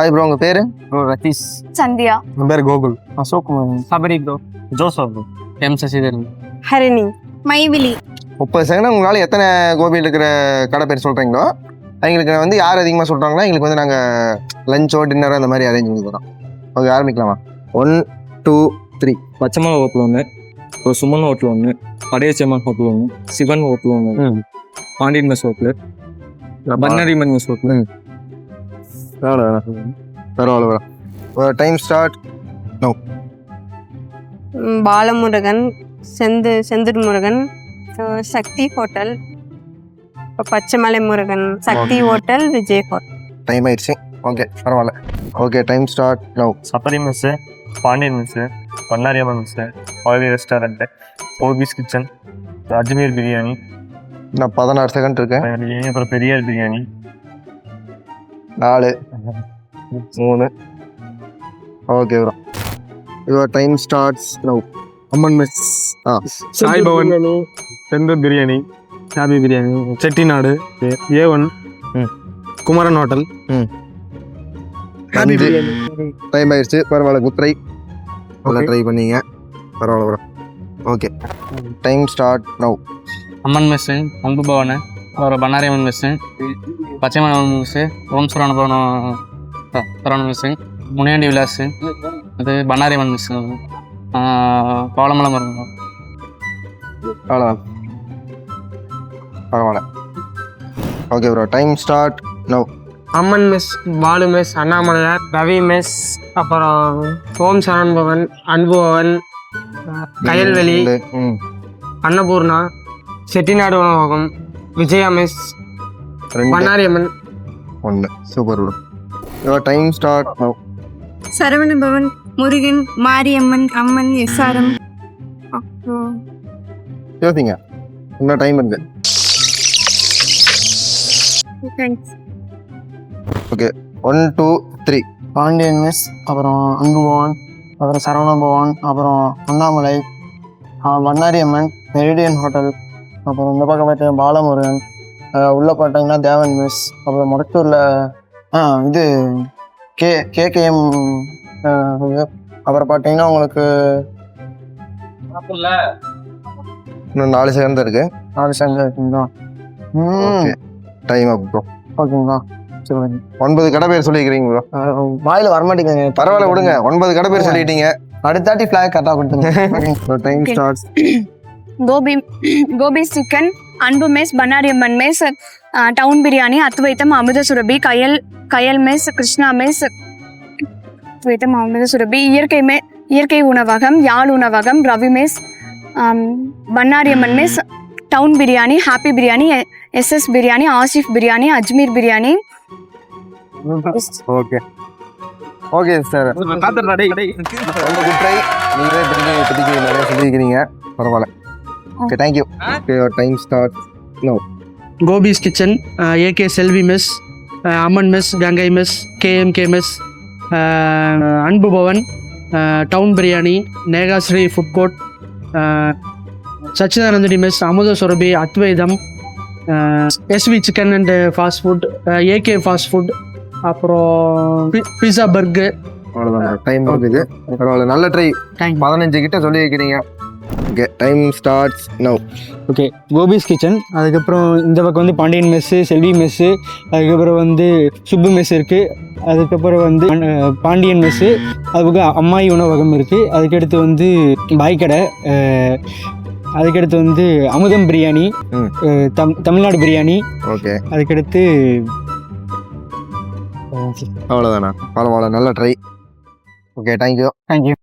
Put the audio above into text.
Hi bro உங்க பேரு? Bro Ratheesh Sandhya. என் பேர் Gokul. Ashok Sabari bro Joseph bro M Sasidharan. Harini. மைவிலி. முப்பது செகண்ட் உங்களால எத்தனை கோபியில் இருக்கிற கடை பேர் சொல்றீங்களோ எங்களுக்கு வந்து யார் அதிகமாக சொல்றாங்களோ எங்களுக்கு வந்து நாங்கள் லஞ்சோ டின்னரோ அந்த மாதிரி அரேஞ்ச் பண்ணி தரோம். ஓகே ஆரம்பிக்கலாமா? One two three Pachaimalai hotel ஒன்று ஒரு சுமன் ஹோட்டல் ஒன்று படையச்சம்மன் ஹோட்டல் ஒன்று சிவன் ஹோட்டல் ஒன்று Pandiyan mess hotel Bannariamman mess hotel பரவாயில்ல பரவாயில்ல. டைம் ஸ்டார்ட் ம், பாலமுருகன் செந்து Senthur Murugan Sakthi hotel Pachaimalai Murugan Sakthi hotel Vijay hotel time ஆயிடுச்சு. ஓகே பரவாயில்ல. Okay time start now Sabari mess Pandiyan mess Bannariamman mess oily restaurant ஓபிஸ் kitchen Ajmer biryani. நான் பதினாறு second இருக்கேன். அப்புறம் பெரியார் பிரியாணி. நாலு மூணு. Okay bro your time starts now Amman mess ah Sai Bhavan Senthur biryani Shafi biryani Chettinad A one ம். குமரன் ஹோட்டல் டைம் ஆயிடுச்சு. பரவாயில்ல குட் ட்ரை நல்லா. ட்ரை பண்ணீங்க. பரவாயில்ல bro okay time start now Amman mess Anbu Bhavan. அப்புறம் பண்ணாரியம்மன் மெஸ்ஸு. பச்சைமலை மெஸ்ஸு. ஓம் சுரான பவனம் சரவண மெஸ்ஸு. முனியாண்டி விலாஸு இது பண்ணாரியம்மன் மெஸ்ஸு. இருக்கும் அவ்வளோதான் பரவாயில்ல. Okay bro time start now Amman mess Balu mess Annamalaiyar Ravi mess அப்புறம் ஓம் சரண் பவன் அன்பு பவன் கயல்வெளி ம். அன்னபூர்ணா செட்டிநாடு உணவகம் விஜயா மெஸ் பண்ணாரியம்மன் ஒன்று super bro. Your time start now. Saravana Bhavan Murugan Mariamman Amman SRM. அப்புறம் யோசிங்க. இன்னும் டைம் இருக்கு. One two three Pandiyan mess அப்புறம் அன்பு பவன் அப்புறம் சரவண பவன் அப்புறம் அண்ணாமலை வண்ணாரியம்மன் மெரிடியன் ஹோட்டல். அப்புறம் இந்த பக்கம் பார்த்தீங்கன்னா பாலமுருகன் உள்ள பார்த்தீங்கன்னா தேவன் மெஸ் அப்புறம் முடத்தூரில் ஆ இது கே கேகேஎம் அப்புறம் பார்த்தீங்கன்னா உங்களுக்கு இன்னும் நாலு செகண்ட் தான் இருக்கு. நாலு சேர்ந்து இருக்குங்களா டைம் ப்ரோ ஓகேங்களா சரி. ஒன்பது கடை பேர் சொல்லிக்கிறீங்க ப்ரோ வாயில வரமாட்டேங்குது பரவாயில்ல விடுங்க. ஒன்பது கடை பேர் சொல்லிட்டீங்க. அடுத்தாட்டி ஃபிளாக் கரெக்டாக கொடுத்துருங்க. Time. Starts Gopi Gopi chicken Anbu mess Bannariamman mess town biryani Advaitham Amirtha Surabhi Kayal Kayal mess Krishna mess Advaitham Amirtha Surabhi இயற்கை மெ இயற்கை உணவகம் யாழ் உணவகம் Ravi mess Bannariamman mess town biryani happy biryani SS biryani Asif biryani Ajmer biryani. Okay. Okay sir. நீங்களே பற்றி பற்றி நிறைய சொல்லியிருக்கிறீங்க. பரவாயில்ல. Okay thank you okay time start Gopi's kitchen AK Selvi mess Amman mess Gangai mess KMK mess Anbu Bhavan town biryani Nehasri food court Sachidanandini mess Amudha Surabhi Advaitham SV chicken and fast food AK fast food அப்புறம் pizza burger அவ்வளோதான் time இருக்குது பரவாயில்ல நல்ல try பதினஞ்சு கிட்ட சொல்லியிருக்கிறீங்க. Okay time starts now okay Gopi's kitchen அதுக்கப்புறம் இந்த பக்கம் வந்து பாண்டியன் மெஸ்ஸு செல்வி மெஸ்ஸு அதுக்கப்புறம் வந்து சுப்பு மெஸ் இருக்குது அதுக்கப்புறம் வந்து பாண்டியன் மெஸ்ஸு அதுக்கப்புறம் அம்மாயி உணவகம் இருக்குது அதுக்கடுத்து வந்து பாய்க்கடை அஹ், அதுக்கடுத்து வந்து அமுதம் பிரியாணி தம் தமிழ்நாடு பிரியாணி. ஓகே அதுக்கடுத்து அவ்வளோதானா பரவாயில்ல நல்ல ட்ரை ஓகே தேங்க்யூ தேங்க்யூ